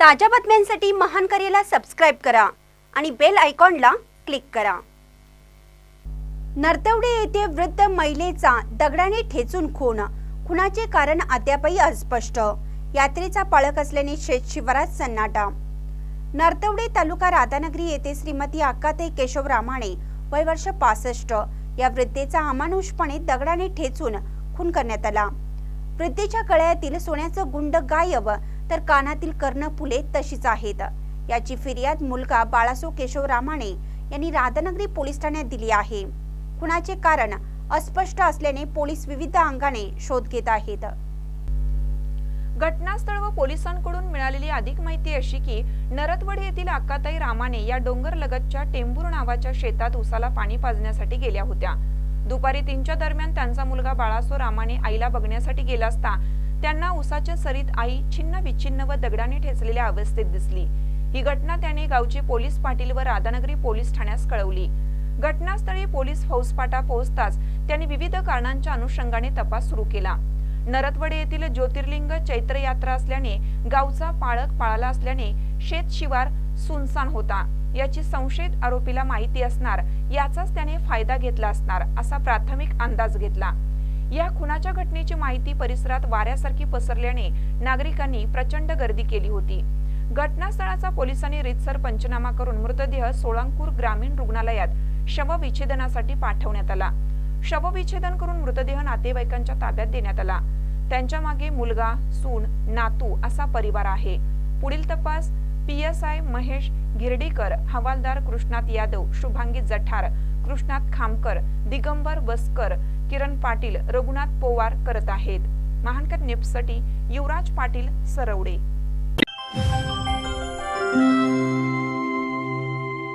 ताज्या बातम्यांसाठी महान करेला सबस्क्राईब करा आणि बेल आयकॉनला क्लिक करा. नरतवडे येथे वृद्ध महिलेचा दगडाने ठेचून खून. खुनाचे कारण अद्यापही अस्पष्ट. यात्रेचा पळक असल्याने शेत शिवारात सन्नाटा. नरतवडे तालुका राधानगरी येथे श्रीमती अक्काते केशव रामाणे वय वर्ष पासष्ट. या वृद्धेचा अमानुषपणे दगडाने ठेचून खून करण्यात आला. वृद्धेच्या गळ्यातील सोन्याचं गुंड गायब. तर कानातील कर्णफुले तशीच आहेत. याची फिर्याद मुलगा बाळासो केशव रामाणे यांनी राधानगरी पोलीस ठाण्यात दिली आहे. खुनाचे कारण अस्पष्ट असल्याने पोलीस विविध अंगाने शोध घेत आहेत. घटनास्थळ व पोलिसांकडून मिळालेली अधिक माहिती अशी की नरतवड येथील अक्काताई रामाने या डोंगर लगतच्या टेंभूर नावाच्या शेतात उसाला पाणी पाजण्यासाठी गेल्या होत्या. दुपारी तीनच्या दरम्यान त्यांचा मुलगा बाळासो रामाने आईला बघण्यासाठी गेला असता त्यांना उसाच्या सरीत आई छिन्न विच्छिन्न व दगडाने ठेचलेल्या अवस्थेत दिसली. ही घटना त्याने गावचे पोलीस पाटील व राधानगरी पोलीस ठाण्यास कळवली. घटनास्थळी पोलीस फौजफाटा पोहोचताच त्यांनी विविध कारणांच्या अनुषंगाने तपास सुरू केला. नरतवडे येथील ज्योतिर्लिंग चैत्र यात्रा असल्याने गावचा पाळक पाळाला असल्याने शेत शिवार सुनसान होता. याची संशयित आरोपीला माहिती असणार याचाच त्याने फायदा घेतला असणार असा प्राथमिक अंदाज घेतला. या खुनाच्या घटनेची माहिती परिसरात वाऱ्यासारखी पसरल्याने नागरिकांनी प्रचंड गर्दी केली होती. घटनास्थळाचा पोलिसांनी रितसर पंचनामा करून मृतदेह सोळांकूर ग्रामीण रुग्णालयात शवविच्छेदनासाठी पाठवण्यात आला. शवविच्छेदन करून मृतदेह नातेवाईकांच्या ताब्यात देण्यात आला. त्यांच्या मागे मुलगा सून नातू असा परिवार आहे. पुढील तपास P S I Mahesh Girdikar हवालदार कृष्णात यादव शुभांगी जठार कृष्णात खामकर दिगंबर वस्कर किरण पाटील रघुनाथ पोवार करत आहेत. महानकर न्यूजसाठी युवराज पाटील सरवडे.